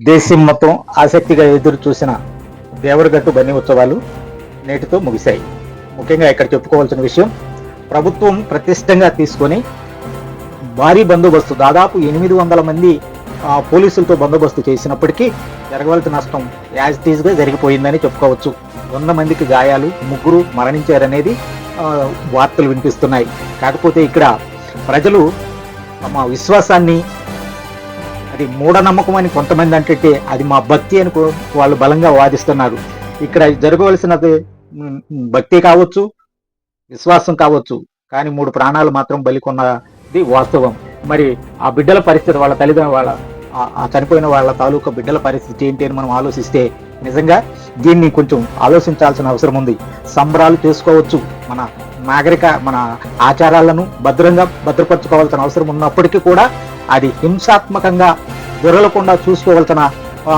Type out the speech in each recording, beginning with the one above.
దేశం మొత్తం ఆసక్తిగా ఎదురు చూసిన దేవరగట్టు బన్నీ ఉత్సవాలు నేటితో ముగిశాయి. ముఖ్యంగా ఇక్కడ చెప్పుకోవాల్సిన విషయం ప్రభుత్వం ప్రతిష్టంగా తీసుకొని భారీ బందోబస్తు దాదాపు ఎనిమిది వందల మంది పోలీసులతో బందోబస్తు చేసినప్పటికీ జరగవలసిన నష్టం యాజ్ తీజ్గా జరిగిపోయిందని చెప్పుకోవచ్చు. వంద మందికి గాయాలు ముగ్గురు మరణించారనేది వార్తలు వినిపిస్తున్నాయి. కాకపోతే ఇక్కడ ప్రజలు తమ విశ్వాసాన్ని అది మూఢనమ్మకం అని కొంతమంది అంటే అది మా భక్తి అని వాళ్ళు బలంగా వాదిస్తున్నారు. ఇక్కడ జరగవలసినది భక్తి కావచ్చు విశ్వాసం కావచ్చు కానీ మూడు ప్రాణాలు మాత్రం బలికొన్నది వాస్తవం. మరి ఆ బిడ్డల పరిస్థితి వాళ్ళ తల్లిదండ్రుల వాళ్ళ ఆ చనిపోయిన వాళ్ళ తాలూకా బిడ్డల పరిస్థితి ఏంటి అని మనం ఆలోచిస్తే నిజంగా దీన్ని కొంచెం ఆలోచించాల్సిన అవసరం ఉంది. సంబరాలు చేసుకోవచ్చు మన నాగరిక మన ఆచారాలను భద్రంగా భద్రపరచుకోవాల్సిన అవసరం ఉన్నప్పటికీ కూడా అది హింసాత్మకంగా దొరలకుండా చూసుకోవాల్సిన ఆ,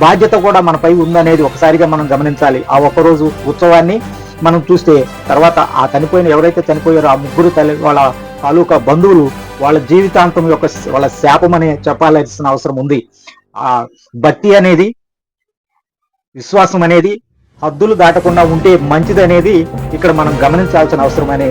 బాధ్యత కూడా మనపై ఉందనేది ఒకసారిగా మనం గమనించాలి. ఆ ఒక్కరోజు ఉత్సవాన్ని మనం చూస్తే తర్వాత ఆ చనిపోయిన ఎవరైతే చనిపోయారో ఆ ముగ్గురు తల్లి వాళ్ళ తాలూకా బంధువులు వాళ్ళ జీవితాంతం యొక్క వాళ్ళ శాపం అనే చెప్పాల్సిన అవసరం ఉంది. ఆ భక్తి అనేది విశ్వాసం అనేది హద్దులు దాటకుండా ఉంటే మంచిది అనేది ఇక్కడ మనం గమనించాల్సిన అవసరం అనే